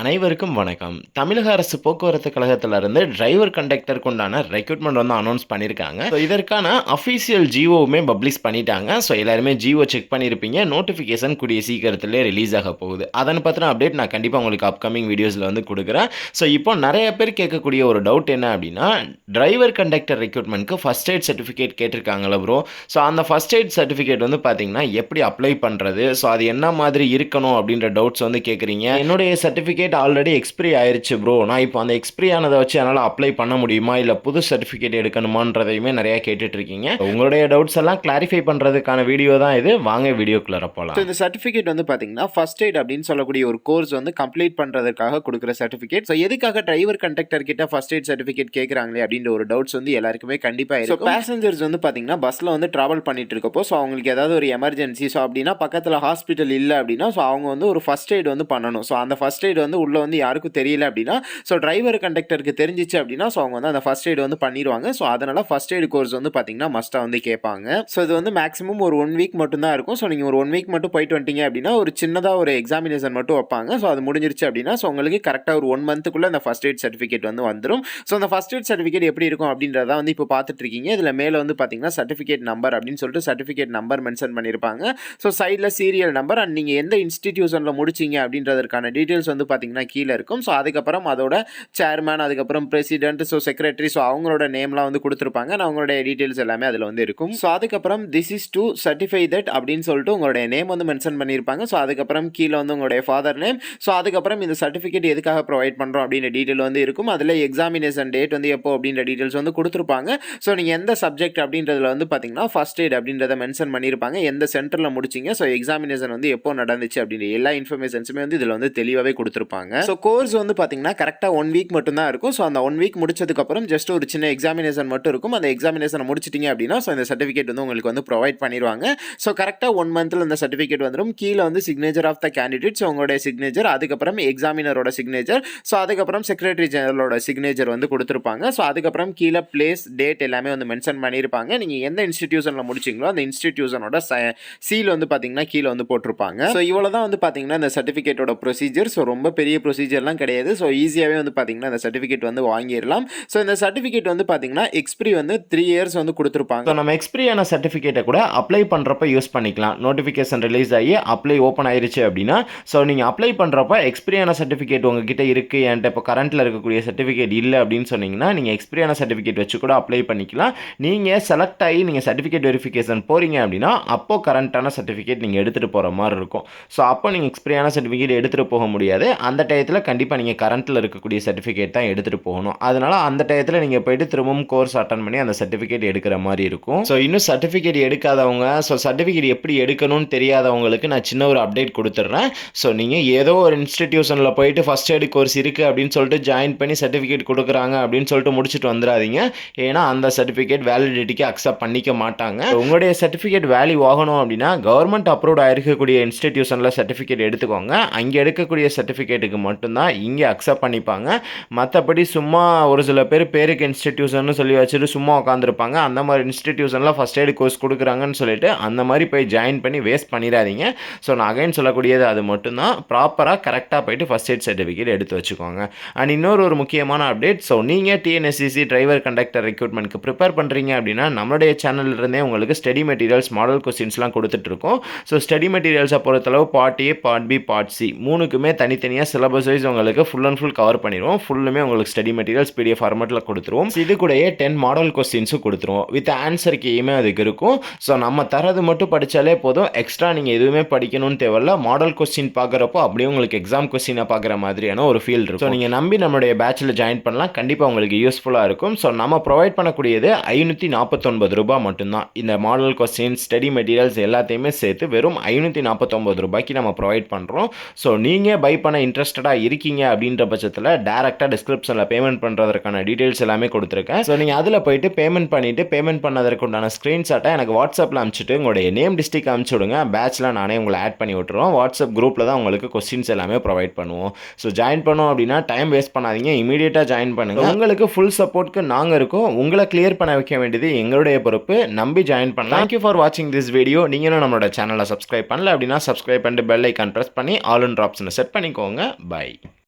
அனைவருக்கும் வணக்கம். தமிழக அரசு போக்குவரத்து கழகத்திலிருந்து டிரைவர் கண்டக்டருக்கு உண்டான ரெக்ரூட்மெண்ட் வந்து அனௌன்ஸ் பண்ணியிருக்காங்க ஸோ இதற்கான அஃபீஷியல் ஜிஓவுமே பப்ளிஷ் பண்ணிட்டாங்க. ஸோ எல்லாருமே ஜிஓ செக் பண்ணியிருப்பீங்க நோட்டிஃபிகேஷன் கூடிய சீக்கிரத்திலே ரிலீஸ் ஆக போகுது. அதன் பற்றின அப்டேட் நான் கண்டிப்பாக உங்களுக்கு அப்கமிங் வீடியோஸில் வந்து கொடுக்குறேன். ஸோ இப்போ நிறைய பேர் கேட்கக்கூடிய ஒரு டவுட் என்ன அப்படின்னா டிரைவர் கண்டக்டர் ரெக்ரூட்மெண்ட்க்கு ஃபஸ்ட் எய்ட் சர்டிஃபிகேட் கேட்டிருக்காங்களா ப்ரோ ஸோ அந்த ஃபஸ்ட் எய்ட் சர்டிஃபிகேட் வந்து பார்த்தீங்கன்னா எப்படி அப்ளை பண்ணுறது ஸோ அது என்ன மாதிரி இருக்கணும் அப்படின்ற டவுட்ஸ் வந்து கேட்குறீங்க. என்னுடைய சர்டிஃபிகேட் ஆல்ரெடி எக்ஸ்பிரி ஆயிருச்சு ப்ரோ நான் இப்போ அந்த எக்ஸ்பிரி ஆனதை வச்சு என்னால் அப்ளை பண்ண முடியுமா? இல்லை புது சர்டிஃபிகேட் எடுக்கணுமான்றதையுமே நிறையா கேட்டுட்டு இருக்கீங்க உங்களுடைய டவுட்ஸ் எல்லாம் கிளாரிஃபை பண்ணுறதுக்கான வீடியோ தான் இது. வாங்க வீடியோக்குள்ளே போகலாம் ஸோ இந்த சர்டிஃபிகேட் வந்து பார்த்தீங்கன்னா ஃபர்ஸ்ட் எய்ட் அப்படின்னு சொல்லக்கூடிய ஒரு கோர்ஸ் வந்து கம்ப்ளீட் பண்ணுறதுக்காக கொடுக்குற சர்டிஃபிகேட் ஸோ எதுக்காக டிரைவர் கண்டக்டர் கிட்ட ஃபர்ஸ்ட் எய்ட் சர்டிஃபிகேட் கேட்குறாங்களே அப்படின்ற ஒரு டவுட்ஸ் வந்து எல்லாருக்குமே கண்டிப்பாக இருக்கும். பேசஞ்சர்ஸ் வந்து பார்த்தீங்கன்னா பஸ்ஸில் வந்து ட்ராவல் பண்ணிட்டு இருக்கப்போ ஸோ அவங்களுக்கு ஏதாவது ஒரு எமர்ஜென்சி ஸோ அப்படின்னா பக்கத்தில் ஹாஸ்பிட்டல் இல்லை அப்படின்னா ஸோ அவங்க வந்து ஒரு ஃபர்ஸ்ட் எய்ட் வந்து பண்ணணும். ஸோ அந்த ஃபர்ஸ்ட் எய்ட் வந்து உள்ளே வந்து யாருக்கும் தெரியல அப்படின்னா ஸோ டிரைவர் கண்டக்டருக்கு தெரிஞ்சிச்சு அப்படின்னா ஸோ அவங்க வந்து அந்த ஃபர்ஸ்ட் எய்ட் வந்து பண்ணிடுவாங்க ஸோ அதனால் ஃபர்ஸ்ட் எய்ட் கோர்ஸ் வந்து பார்த்தீங்கன்னா மஸ்ட்டாக வந்து கேட்பாங்க. ஸோ இது வந்து மேக்ஸிமம் ஒரு ஒன் வீக் மட்டும் தான் இருக்கும். ஸோ நீங்கள் ஒரு ஒன் வீக் மட்டும் போயிட்டு வந்துட்டீங்க அப்படின்னா ஒரு சின்னதாக ஒரு எக்ஸாமினேஷன் மட்டும் வைப்பாங்க. ஸோ அது முடிஞ்சிருச்சு அப்படின்னா ஸோ உங்களுக்கு கரெக்டாக ஒரு ஒன் மந்த்துக்குள்ளே அந்த ஃபர்ஸ்ட் எய்ட் சர்டிஃபிகேட் வந்து வந்துடும் ஸோ அந்த ஃபர்ஸ்ட் எய்ட் சர்டிஃபிகேட் எப்படி இருக்கும் அப்படின்றத வந்து இப்போ பார்த்துட்டு இருக்கீங்க இதில் மேலே வந்து பார்த்தீங்கன்னா சர்டிஃபிகேட் நம்பர் அப்படின்னு சொல்லிட்டு சர்டிஃபிகேட் நம்பர் மென்ஷன் பண்ணியிருப்பாங்க ஸோ சைடில் சீரியல் நம்பர் அண்ட் நீங்கள் எந்த இன்ஸ்டிடியூஷனில் முடிச்சிங்க அப்படின்றதுக்கான டீட்டெயில்ஸ் வந்து பார்த்தீங்கன்னா கீழே இருக்கும். ஸோ அதுக்கப்புறம் அதோட சேர்மேன் அதுக்கப்புறம் பிரசிடென்ட் ஸோ செக்ரட்டரி ஸோ அவங்களோட நேம்லாம் வந்து கொடுத்துருப்பாங்க. நான் அவங்களுடைய டீட்டெயில்ஸ் எல்லாமே அதில் வந்து இருக்கும். ஸோ அதுக்கப்புறம் this is to certify that அப்படின்னு சொல்லிட்டு உங்களுடைய நேம் வந்து மென்ஷன் பண்ணியிருப்பாங்க. ஸோ அதுக்கப்புறம் கீழே வந்து உங்களுடைய ஃபாதர் நேம் ஸோ அதுக்கப்புறம் இந்த சர்டிஃபிகேட் எதுக்காக ப்ரொவைட் பண்ணுறோம் அப்படின்ற டீட்டெயில் வந்து இருக்கும். அதில் எக்ஸாமினேஷன் டேட் வந்து எப்போ அப்படின்ற டீட்டெயில்ஸ் வந்து கொடுத்துருப்பாங்க. ஸோ நீங்கள் எந்த சப்ஜெக்ட் அப்படின்றதுல வந்து பார்த்தீங்கன்னா ஃபர்ஸ்ட் எய்ட் அப்படின்றத மென்ஷன் பண்ணியிருப்பாங்க. எந்த சென்டரில் முடிச்சிங்க? ஸோ எக்ஸாமினேஷன் வந்து எப்போ நடந்துச்சு அப்படின்ற எல்லா இன்ஃபர்மேஷன்ஸுமே வந்து இதில் வந்து தெளிவாகவே கொடுத்துருப்பாங்க. ஸோ கோர்ஸ் வந்து பார்த்தீங்கன்னா கரெக்டாக ஒன் வீக் மட்டும்தான் இருக்கும். ஸோ அந்த ஒன் வீக் முடிச்சதுக்கப்புறம் ஜஸ்ட் ஒரு சின்ன எக்ஸாமினேஷன் மட்டும் இருக்கும். அந்த எக்ஸாமினேஷனை முடிச்சிட்டிங்க அப்படின்னா ஸோ இந்த சர்டிஃபிகேட் வந்து உங்களுக்கு வந்து ப்ரொவைட் பண்ணிடுவாங்க ஸோ கரெக்டாக ஒன் மந்தில் இந்த சர்டிஃபிகேட் வந்துடும் கீழே வந்து signature of the candidate so உங்களுடைய சிக்னேச்சர் அதுக்கப்புறம் எக்ஸாமினரோட சிக்னேச்சர் ஸோ அதுக்கப்புறம் செக்ரட்டரி ஜெனரலோட சிக்னேச்சர் வந்து கொடுத்துருப்பாங்க. ஸோ அதுக்கப்புறம் கீழே பிளேஸ் டேட் எல்லாமே வந்து மென்ஷன் பண்ணியிருப்பாங்க நீங்கள் எந்த இன்ஸ்டிடியூஷனில் முடிச்சிங்களோ அந்த இன்ஸ்டிடியூஷனோட சீல் வந்து பார்த்தீங்கன்னா கீழே வந்து போட்டிருப்பாங்க. ஸோ இவ்வளோ தான் வந்து பார்த்தீங்கன்னா இந்த சர்டிஃபிகேட்டோட ப்ரொசீஜர் ஸோ ரொம்ப பெரிய ப்ரொசீஜர்லாம் கிடையாது. ஸோ ஈஸியாகவே வந்து பார்த்தீங்கன்னா அந்த சர்டிஃபிகேட் வந்து வாங்கிடலாம். ஸோ இந்த சர்டிஃபிகேட் வந்து பார்த்தீங்கன்னா எக்ஸ்பிரி வந்து த்ரீ இயர்ஸ் வந்து கொடுத்துருப்பாங்க. ஸோ நம்ம எக்ஸ்பிரியான சர்டிஃபிகேட்டை கூட அப்ளை பண்ணுறப்ப யூஸ் பண்ணிக்கலாம். நோட்டிஃபிகேஷன் ரிலீஸ் ஆகி அப்ளை ஓப்பன் ஆயிருச்சு அப்படின்னா ஸோ நீங்கள் அப்ளை பண்ணுறப்ப எக்ஸ்பிரியான சர்டிஃபிகேட் உங்ககிட்ட இருக்குது என்கிட்ட இப்போ கரண்ட்டில் இருக்கக்கூடிய சர்டிஃபிகேட் இல்லை அப்படின்னு சொன்னீங்கன்னா நீங்கள் எக்ஸ்பிரியான சர்டிஃபிகேட் வச்சு கூட அப்ளை பண்ணிக்கலாம். நீங்கள் செலக்ட் ஆகி நீங்கள் சர்டிஃபிகேட் வெரிஃபிகேஷன் போகிறீங்க அப்படின்னா அப்போ கரண்ட்டான சர்டிஃபிகேட் நீங்கள் எடுத்துகிட்டு போகிற மாதிரி இருக்கும். ஸோ அப்போ நீங்கள் எக்ஸ்பிரியான சர்டிஃபிகேட் எடுத்துகிட்டு போக முடியாது. அந்த டயத்தில் கண்டிப்பாக நீங்கள் கரண்ட்டில் இருக்கக்கூடிய சர்டிஃபிகேட் தான் எடுத்துகிட்டு போகணும். அதனால் அந்த டயத்தில் நீங்கள் போயிட்டு திரும்பவும் கோர்ஸ் அட்டன் பண்ணி அந்த சர்டிஃபிகேட் எடுக்கிற மாதிரி இருக்கும். ஸோ இன்னும் சர்டிஃபிகேட் எடுக்காதவங்க ஸோ சர்டிஃபிகேட் எப்படி எடுக்கணும்னு தெரியாதவங்களுக்கு நான் சின்ன ஒரு அப்டேட் கொடுத்துட்றேன். ஸோ நீங்கள் ஏதோ ஒரு இன்ஸ்டிடியூஷனில் போயிட்டு ஃபஸ்ட் எய்டு கோர்ஸ் இருக்குது அப்படின்னு சொல்லிட்டு ஜாயின் பண்ணி சர்டிஃபிகேட் கொடுக்குறாங்க அப்படின்னு சொல்லிட்டு முடிச்சுட்டு வந்துடாதீங்க. ஏன்னா அந்த சர்டிஃபிகேட் வேலிடிட்டிக்கு அக்செப்ட் பண்ணிக்க மாட்டாங்க. உங்களுடைய சர்டிஃபிகேட் வேல்யூ ஆகணும் அப்படின்னா கவர்மெண்ட் அப்ரூவ்ட் ஆயிருக்கக்கூடிய இன்ஸ்டிடியூஷனில் சர்டிஃபிகேட் எடுத்துக்கோங்க. அங்கே எடுக்கக்கூடிய சர்டிஃபிகேட்டுக்கு மட்டும்தான் இங்கே அக்செப்ட் பண்ணிப்பாங்க. மற்றபடி சும்மா ஒரு சில பேர் பேருக்கு இன்ஸ்டிடியூஷன் சொல்லி வச்சுட்டு சும்மா உட்காந்துருப்பாங்க அந்த மாதிரி இன்ஸ்டிடியூஷனில் ஃபஸ்ட் எய்டு கோர்ஸ் கொடுக்குறாங்கன்னு சொல்லிட்டு அந்த மாதிரி போய் ஜாயின் பண்ணி வேஸ்ட் பண்ணிடாதீங்க ஸோ நான் அகைன் சொல்லக்கூடியது அது மட்டும்தான். ப்ராப்பராக கரெக்டாக போயிட்டு ஃபஸ்ட் எய்ட் சர்டிஃபிகேட் எடுத்து வச்சுக்கோங்க. அண்ட் இன்னொரு ஒரு முக்கியமான அப்டேட் ஸோ நீங்கள் டிஎன்எஸ்சிசி டிரைவர் கண்டக்டர் ரெக்ரூட்மெண்ட்க்கு ப்ரிப்பேர் பண்ணுறீங்க அப்படின்னா நம்மளுடைய சேனல்ல இருந்தே உங்களுக்கு ஸ்டடி மெட்டீரியல்ஸ் மாடல் கொஸ்டின்ஸ்லாம் கொடுத்துட்ருக்கோம் ஸோ ஸ்டடி மெட்டீரியல்ஸை பொறுத்தளவு part A part B part C மூணுக்குமே தனித்தனியாக சிலபஸ் வைஸ் உங்களுக்கு ஃபுல் அண்ட் ஃபுல் கவர் பண்ணிடுவோம். ஃபுல்லுமே உங்களுக்கு ஸ்டடி மெட்டீரியல்ஸ் பிடிஎஃப் ஃபார்மெட்டில் கொடுத்துருவோம். இது கூடயே டென் மாடல் கொஸ்டின்ஸும் கொடுத்துருவோம். வித் ஆன்சர் கீயுமே அதுக்கு இருக்கும். ஸோ நம்ம தரது மட்டும் படித்தாலே போதும். எக்ஸ்ட்ரா நீங்கள் எதுவுமே படிக்கணும்னு தேவையில்ல. மாடல் கொஸ்டின் பார்க்குறப்போ அப்படியே உங்களுக்கு எக்ஸாம் கொஸ்டினை பார்க்குற மாதிரியான ஒரு ஃபீல் இருக்கும். ஸோ நீங்கள் நம்பி நம்மளுடைய பேட்சில் ஜாயின் பண்ணலாம். கண்டிப்பாக உங்களுக்கு யூஸ்ஃபுல்லாக இருக்கும். ஸோ நம்ம ப்ரொவைட் பண்ணக்கூடியது ஐநூற்றி நாற்பத்தொன்பது ரூபாய் மட்டும்தான். இந்த மாடல் கொஸ்டின் ஸ்டடி மெட்டீரியல்ஸ் எல்லாத்தையுமே சேர்த்து வெறும் ஐநூற்றி நாற்பத்தொம்பது ரூபாய்க்கு நம்ம ப்ரொவைட் பண்ணுறோம் ஸோ நீங்கள் பை பண்ண இன்ட்ரெஸ்டடாக இருக்கீங்க அப்படின்ற பட்சத்தில் டேரெக்டாக டிஸ்கிரிப்ஷனில் பேமெண்ட் பண்ணுறதுக்கான டீட்டெயில்ஸ் எல்லாமே கொடுத்துருக்கேன். ஸோ நீங்கள் அதில் போயிட்டு பேமெண்ட் பண்ணிவிட்டு பேமெண்ட் பண்ணதற்கு உண்டான ஸ்க்ரீன்ஷாட்டை எனக்கு வாட்ஸ்அப்பில் அனுப்பிச்சிட்டு உங்களுடைய நேம் டிஸ்ட்ரிக் அனுப்பிச்சி விடுங்க. பேட்சில் நானே உங்களை ஆட் பண்ணி விட்டுருவோம். வாட்ஸ்அப் குரூப்பில் தான் உங்களுக்கு கொஸ்டின்ஸ் எல்லாமே ப்ரொவைட் பண்ணுவோம். ஸோ ஜாயின் பண்ணோம் அப்படின்னா டைம் வேஸ்ட் பண்ணாதீங்க. இமீடியட்டாக ஜாயின் பண்ணுங்கள் உங்களுக்கு ஃபுல் சப்போர்ட்க்கு நாங்கள் இருக்கோம். உங்களை கிளியர் பண்ண வைக்க வேண்டியது எங்களுடைய பொறுப்பு. நம்பி ஜாயின் பண்ணலாம். தேங்க்யூ ஃபார் வாட்சிங் திஸ் வீடியோ நீங்களும் நம்மளோட சேனலை சப்ஸ்கிரைப் பண்ணல அப்படின்னா சப்ஸ்கிரைப் பண்ணிட்டு பெல் ஐக்கான் ப்ரெஸ் பண்ணி ஆல் அண்ட் ஆப்ஷனை செட் பண்ணிக்கோங்க. பை